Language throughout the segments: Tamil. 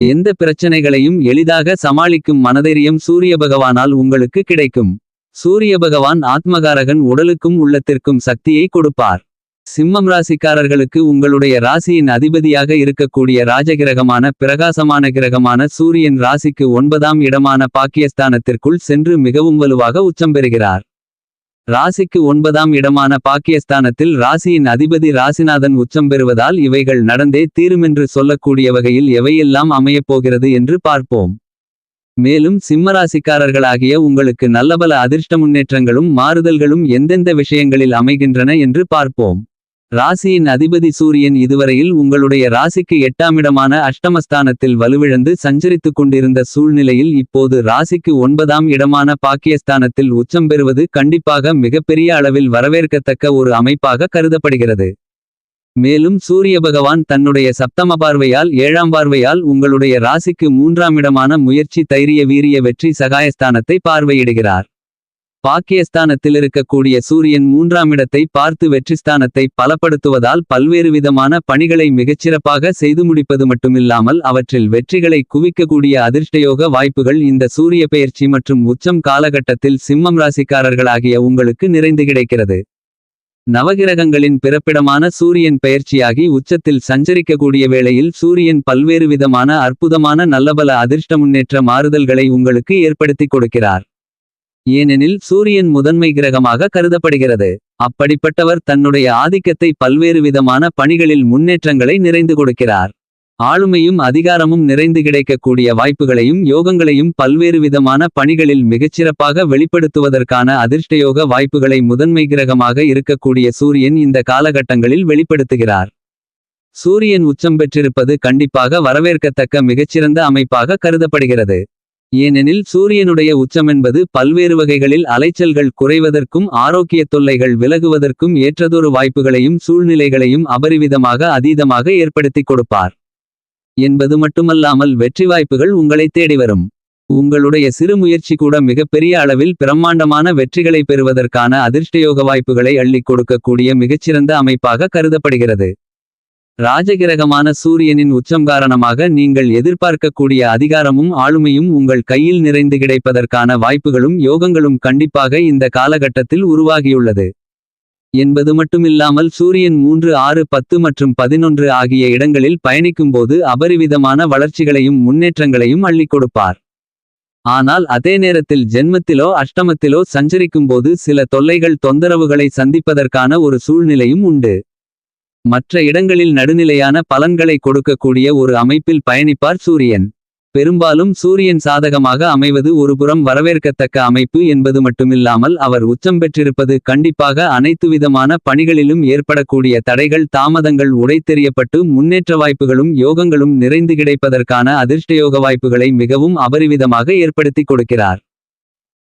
எந்த பிரச்சனைகளையும் எளிதாக சமாளிக்கும் மனதைரியம் சூரிய பகவானால் உங்களுக்கு கிடைக்கும். சூரிய பகவான் ஆத்மகாரகன் உடலுக்கும் உள்ளத்திற்கும் சக்தியை கொடுப்பார். சிம்மம் ராசிக்காரர்களுக்கு உங்களுடைய ராசியின் அதிபதியாக இருக்கக்கூடிய ராஜகிரகமான பிரகாசமான கிரகமான சூரியன் ராசிக்கு ஒன்பதாம் இடமான பாக்கியஸ்தானத்திற்குள் சென்று மிகவும் வலுவாக உச்சம் பெறுகிறார். ராசிக்கு ஒன்பதாம் இடமான பாக்கியஸ்தானத்தில் ராசியின் அதிபதி ராசிநாதன் உச்சம் பெறுவதால் இவைகள் நடந்தே தீருமென்று சொல்லக்கூடிய வகையில் எவையெல்லாம் அமையப் போகிறது என்று பார்ப்போம். மேலும் சிம்மராசிக்காரர்களாகிய உங்களுக்கு நல்லபல அதிர்ஷ்ட முன்னேற்றங்களும் மாறுதல்களும் எந்தெந்த விஷயங்களில் அமைகின்றன என்று பார்ப்போம். ராசியின் அதிபதி சூரியன் இதுவரையில் உங்களுடைய ராசிக்கு எட்டாமிடமான அஷ்டமஸ்தானத்தில் வலுவிழந்து சஞ்சரித்துக் கொண்டிருந்த சூழ்நிலையில் இப்போது ராசிக்கு ஒன்பதாம் இடமான பாக்கியஸ்தானத்தில் உச்சம் பெறுவது கண்டிப்பாக மிகப்பெரிய அளவில் வரவேற்கத்தக்க ஒரு அமைப்பாக கருதப்படுகிறது. மேலும் சூரிய பகவான் தன்னுடைய சப்தம பார்வையால் ஏழாம் பார்வையால் உங்களுடைய ராசிக்கு மூன்றாம் இடமான முயற்சி தைரிய வீரிய வெற்றி சகாயஸ்தானத்தை பார்வையிடுகிறார். பாக்கியஸ்தானத்தில் இருக்கக்கூடிய சூரியன் மூன்றாம் இடத்தை பார்த்து வெற்றிஸ்தானத்தை பலப்படுத்துவதால் பல்வேறு விதமான பணிகளை மிகச்சிறப்பாக செய்து முடிப்பது மட்டுமில்லாமல் அவற்றில் வெற்றிகளை குவிக்கக்கூடிய அதிர்ஷ்டயோக வாய்ப்புகள் இந்த சூரிய பெயர்ச்சி மற்றும் உச்சம் காலகட்டத்தில் சிம்மம் ராசிக்காரர்களாகிய உங்களுக்கு நிறைந்து கிடைக்கிறது. நவகிரகங்களின் பிறப்பிடமான சூரியன் பெயர்ச்சியாகி உச்சத்தில் சஞ்சரிக்கக்கூடிய வேளையில் சூரியன் பல்வேறு விதமான அற்புதமான நல்லபல அதிர்ஷ்ட முன்னேற்ற மாறுதல்களை உங்களுக்கு ஏற்படுத்திக் கொடுக்கிறார். ஏனெனில் சூரியன் முதன்மை கிரகமாக கருதப்படுகிறது. அப்படிப்பட்டவர் தன்னுடைய ஆதிக்கத்தை பல்வேறு விதமான பணிகளில் முன்னேற்றங்களை நிறைந்து கொடுக்கிறார். ஆளுமையும் அதிகாரமும் நிறைந்து கிடைக்கக்கூடிய வாய்ப்புகளையும் யோகங்களையும் பல்வேறு விதமான பணிகளில் மிகச்சிறப்பாக வெளிப்படுத்துவதற்கான அதிர்ஷ்டயோக வாய்ப்புகளை முதன்மை கிரகமாக இருக்கக்கூடிய சூரியன் இந்த காலகட்டங்களில் வெளிப்படுத்துகிறார். சூரியன் உச்சம் பெற்றிருப்பது கண்டிப்பாக வரவேற்கத்தக்க மிகச்சிறந்த அமைப்பாக கருதப்படுகிறது. ஏனெனில் சூரியனுடைய உச்சமென்பது பல்வேறு வகைகளில் அலைச்சல்கள் குறைவதற்கும் ஆரோக்கிய தொல்லைகள் விலகுவதற்கும் ஏற்றதொரு வாய்ப்புகளையும் சூழ்நிலைகளையும் அபரிவிதமாக அதீதமாக ஏற்படுத்திக் கொடுப்பார். என்பது மட்டுமல்லாமல் வெற்றி வாய்ப்புகள் உங்களை தேடி வரும். உங்களுடைய சிறு முயற்சி கூட மிகப்பெரிய அளவில் பிரம்மாண்டமான வெற்றிகளை பெறுவதற்கான அதிர்ஷ்டயோக வாய்ப்புகளை அள்ளிக் கொடுக்கக்கூடிய மிகச்சிறந்த அமைப்பாக கருதப்படுகிறது. ராஜகிரகமான சூரியனின் உச்சம் காரணமாக நீங்கள் எதிர்பார்க்கக்கூடிய அதிகாரமும் ஆளுமையும் உங்கள் கையில் நிறைந்து கிடைப்பதற்கான வாய்ப்புகளும் யோகங்களும் கண்டிப்பாக இந்த காலகட்டத்தில் உருவாகியுள்ளது. என்பது மட்டுமில்லாமல் சூரியன் மூன்று ஆறு பத்து மற்றும் பதினொன்று ஆகிய இடங்களில் பயணிக்கும்போது அபரிவிதமான வளர்ச்சிகளையும் முன்னேற்றங்களையும் அள்ளிக் கொடுப்பார். ஆனால் அதே நேரத்தில் ஜென்மத்திலோ அஷ்டமத்திலோ சஞ்சரிக்கும்போது சில தொல்லைகள் தொந்தரவுகளை சந்திப்பதற்கான ஒரு சூழ்நிலையும் உண்டு. மற்ற இடங்களில் நடுநிலையான பலன்களை கொடுக்கக்கூடிய ஒரு அமைப்பில் பயணிப்பார் சூரியன். பெரும்பாலும் சூரியன் சாதகமாக அமைவது ஒருபுறம் வரவேற்கத்தக்க அமைப்பு என்பது மட்டுமில்லாமல் அவர் உச்சம் பெற்றிருப்பது கண்டிப்பாக அனைத்து விதமான பணிகளிலும் ஏற்படக்கூடிய தடைகள் தாமதங்கள் உடைத்தெறியப்பட்டு முன்னேற்ற வாய்ப்புகளும் யோகங்களும் நிறைந்து கிடைப்பதற்கான அதிர்ஷ்டயோக வாய்ப்புகளை மிகவும் அபரிவிதமாக ஏற்படுத்திக் கொடுக்கிறார்.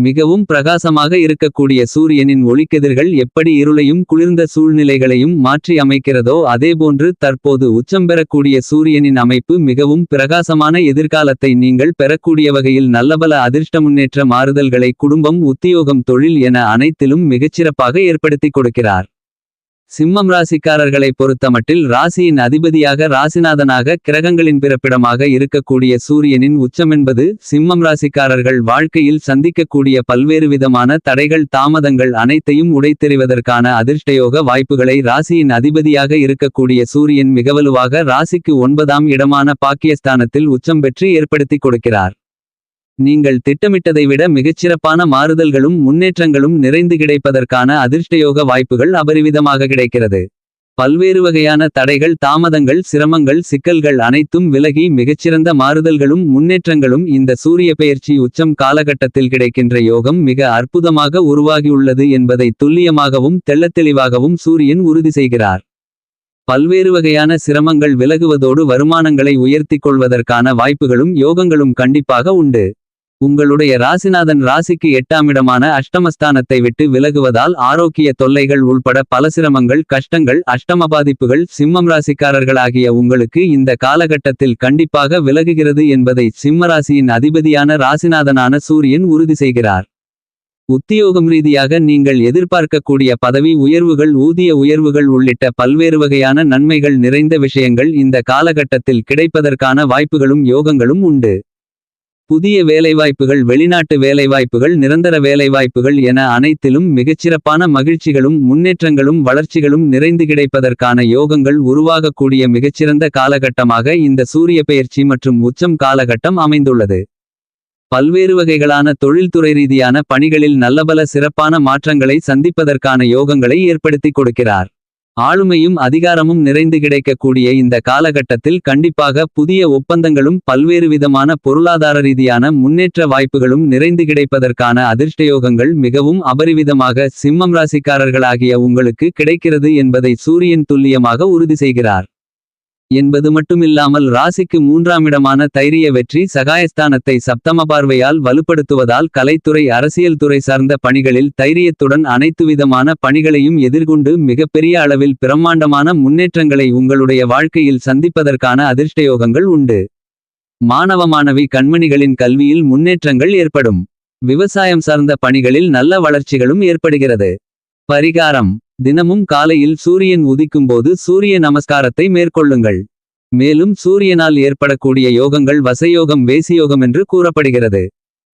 மிகவும் பிரகாசமாக இருக்கக்கூடிய சூரியனின் ஒளிக்கதிர்கள் எப்படி இருளையும் குளிர்ந்த சூழ்நிலைகளையும் மாற்றி அமைக்கிறதோ அதேபோன்று தற்போது உச்சம் பெறக்கூடிய சூரியனின் அமைப்பு மிகவும் பிரகாசமான எதிர்காலத்தை நீங்கள் பெறக்கூடிய வகையில் நல்லபல அதிர்ஷ்ட முன்னேற்ற மாறுதல்களை குடும்பம் உத்தியோகம் தொழில் என அனைத்திலும் மிகச்சிறப்பாக ஏற்படுத்திக் கொடுக்கிறார். சிம்மம் ராசிக்காரர்களை பொறுத்தமட்டில் ராசியின் அதிபதியாக ராசிநாதனாக கிரகங்களின் பிறப்பிடமாக இருக்கக்கூடிய சூரியனின் உச்சமென்பது சிம்மம் ராசிக்காரர்கள் வாழ்க்கையில் சந்திக்கக்கூடிய பல்வேறு விதமான தடைகள் தாமதங்கள் அனைத்தையும் உடைத்தெறிவதற்கான அதிர்ஷ்டயோக வாய்ப்புகளை ராசியின் அதிபதியாக இருக்கக்கூடிய சூரியன் மிகவலுவாக ராசிக்கு ஒன்பதாம் இடமான பாக்கியஸ்தானத்தில் உச்சம் பெற்று ஏற்படுத்திக் கொடுக்கிறார். நீங்கள் திட்டமிட்டதை விட மிகச்சிறப்பான மாறுதல்களும் முன்னேற்றங்களும் நிறைந்து கிடைப்பதற்கான அதிர்ஷ்டயோக வாய்ப்புகள் அபரிவிதமாக கிடைக்கிறது. பல்வேறு வகையான தடைகள் தாமதங்கள் சிரமங்கள் சிக்கல்கள் அனைத்தும் விலகி மிகச்சிறந்த மாறுதல்களும் முன்னேற்றங்களும் இந்த சூரிய பெயர்ச்சி உச்சம் காலகட்டத்தில் கிடைக்கின்ற யோகம் மிக அற்புதமாக உருவாகியுள்ளது என்பதை துல்லியமாகவும் தெள்ளத்தெளிவாகவும் சூரியன் உறுதி செய்கிறார். பல்வேறு வகையான சிரமங்கள் விலகுவதோடு வருமானங்களை உயர்த்திக் கொள்வதற்கான வாய்ப்புகளும் யோகங்களும் கண்டிப்பாக உண்டு. உங்களுடைய ராசிநாதன் ராசிக்கு எட்டாமிடமான அஷ்டமஸ்தானத்தை விட்டு விலகுவதால் ஆரோக்கிய தொல்லைகள் உள்பட பல சிரமங்கள் கஷ்டங்கள் அஷ்டம பாதிப்புகள் சிம்மம் ராசிக்காரர்களாகிய உங்களுக்கு இந்த காலகட்டத்தில் கண்டிப்பாக விலகுகிறது என்பதை சிம்ம ராசியின் அதிபதியான ராசிநாதனான சூரியன் உறுதி செய்கிறார். உத்தியோகம் ரீதியாக நீங்கள் எதிர்பார்க்கக்கூடிய பதவி உயர்வுகள் ஊதிய உயர்வுகள் உள்ளிட்ட பல்வேறு வகையான நன்மைகள் நிறைந்த விஷயங்கள் இந்த காலகட்டத்தில் கிடைப்பதற்கான வாய்ப்புகளும் யோகங்களும் உண்டு. புதிய வேலைவாய்ப்புகள் வெளிநாட்டு வேலைவாய்ப்புகள் நிரந்தர வேலைவாய்ப்புகள் என அனைத்திலும் மிகச்சிறப்பான மகிழ்ச்சிகளும் முன்னேற்றங்களும் வளர்ச்சிகளும் நிறைந்து கிடைப்பதற்கான யோகங்கள் உருவாகக்கூடிய மிகச்சிறந்த காலகட்டமாக இந்த சூரிய பெயர்ச்சி மற்றும் உச்சம் காலகட்டம் அமைந்துள்ளது. பல்வேறு வகைகளான தொழில்துறை ரீதியான பணிகளில் நல்லபல சிறப்பான மாற்றங்களை சந்திப்பதற்கான யோகங்களை ஏற்படுத்திக் கொடுக்கிறார். ஆளுமையும் அதிகாரமும் நிறைந்து கிடைக்கக்கூடிய இந்த காலகட்டத்தில் கண்டிப்பாக புதிய ஒப்பந்தங்களும் பல்வேறு விதமான பொருளாதார ரீதியான முன்னேற்ற வாய்ப்புகளும் நிறைந்து கிடைப்பதற்கான அதிர்ஷ்டயோகங்கள் மிகவும் அபரிவிதமாக சிம்மம் ராசிக்காரர்களாகிய உங்களுக்கு கிடைக்கிறது என்பதை சூரியன் துல்லியமாக உறுதி செய்கிறார். என்பது மட்டுமில்லாமல் ராசிக்கு மூன்றாமிடமான தைரிய வெற்றி சகாயஸ்தானத்தை சப்தம பார்வையால் வலுப்படுத்துவதால் கலைத்துறை அரசியல் துறை சார்ந்த பணிகளில் தைரியத்துடன் அனைத்து விதமான பணிகளையும் எதிர்கொண்டு மிகப்பெரிய அளவில் பிரம்மாண்டமான முன்னேற்றங்களை உங்களுடைய வாழ்க்கையில் சந்திப்பதற்கான அதிர்ஷ்டயோகங்கள் உண்டு. மாணவ மாணவி கண்மணிகளின் கல்வியில் முன்னேற்றங்கள் ஏற்படும். விவசாயம் சார்ந்த பணிகளில் நல்ல வளர்ச்சிகளும் ஏற்படுகிறது. பரிகாரம். தினமும் காலையில் சூரியன் உதிக்கும்போது சூரிய நமஸ்காரத்தை மேற்கொள்ளுங்கள். மேலும் சூரியனால் ஏற்படக்கூடிய யோகங்கள் வசயோகம் வேசியோகம் என்று கூறப்படுகிறது.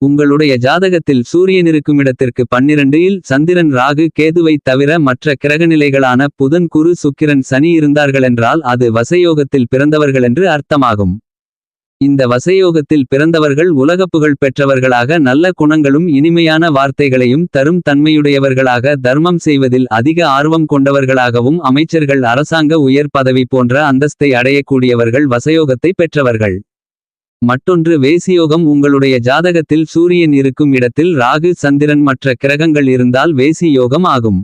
உங்களுடைய ஜாதகத்தில் சூரியன் இருக்கும் இடத்திற்கு பன்னிரண்டு இல் சந்திரன் ராகு கேதுவைத் தவிர மற்ற கிரகநிலைகளான புதன் குரு சுக்கிரன் சனி இருந்தார்களென்றால் அது வசயோகத்தில் பிறந்தவர்களென்று அர்த்தமாகும். இந்த வசயோகத்தில் பிறந்தவர்கள் உலகப்புகழ் பெற்றவர்களாக நல்ல குணங்களும் இனிமையான வார்த்தைகளையும் தரும் தன்மையுடையவர்களாக தர்மம் செய்வதில் அதிக ஆர்வம் கொண்டவர்களாகவும் அமைச்சர்கள் அரசாங்க உயர் பதவி போன்ற அந்தஸ்தை அடையக்கூடியவர்கள் வசயோகத்தை பெற்றவர்கள். மற்றொன்று வேசியோகம் உங்களுடைய ஜாதகத்தில் சூரியன் இருக்கும் இடத்தில் ராகு சந்திரன் மற்ற கிரகங்கள் இருந்தால் வேசி யோகம் ஆகும்.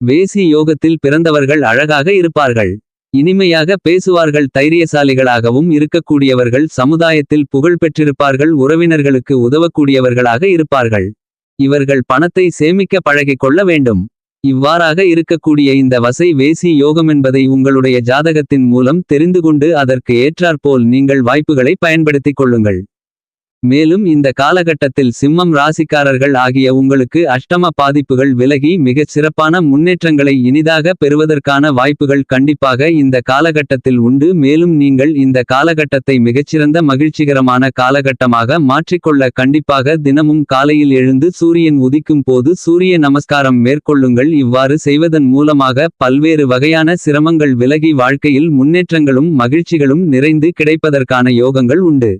வேசி யோகத்தில் பிறந்தவர்கள் அழகாக இருப்பார்கள். இனிமையாக பேசுவார்கள் தைரியசாலிகளாகவும் இருக்கக்கூடியவர்கள் சமுதாயத்தில் புகழ் பெற்றிருப்பார்கள் உறவினர்களுக்கு உதவக்கூடியவர்களாக இருப்பார்கள். இவர்கள் பணத்தை சேமிக்க பழகிக் கொள்ள வேண்டும். இவ்வாறாக இருக்கக்கூடிய இந்த வசை வேசி யோகமென்பதை உங்களுடைய ஜாதகத்தின் மூலம் தெரிந்துகொண்டு அதற்கு ஏற்றாற்போல் நீங்கள் வாய்ப்புகளை பயன்படுத்திக் கொள்ளுங்கள். மேலும் இந்த காலகட்டத்தில் சிம்மம் ராசிக்காரர்கள் ஆகிய உங்களுக்கு அஷ்டம பாதிப்புகள் விலகி மிகச் சிறப்பான முன்னேற்றங்களை இனிதாக பெறுவதற்கான வாய்ப்புகள் கண்டிப்பாக இந்த காலகட்டத்தில் உண்டு. மேலும் நீங்கள் இந்த காலகட்டத்தை மிகச்சிறந்த மகிழ்ச்சிகரமான காலகட்டமாக மாற்றிக்கொள்ள கண்டிப்பாக தினமும் காலையில் எழுந்து சூரியன் உதிக்கும் போது சூரிய நமஸ்காரம் மேற்கொள்ளுங்கள். இவ்வாறு செய்வதன் மூலமாக பல்வேறு வகையான சிரமங்கள் விலகி வாழ்க்கையில் முன்னேற்றங்களும் மகிழ்ச்சிகளும் நிறைந்து கிடைப்பதற்கான யோகங்கள் உண்டு.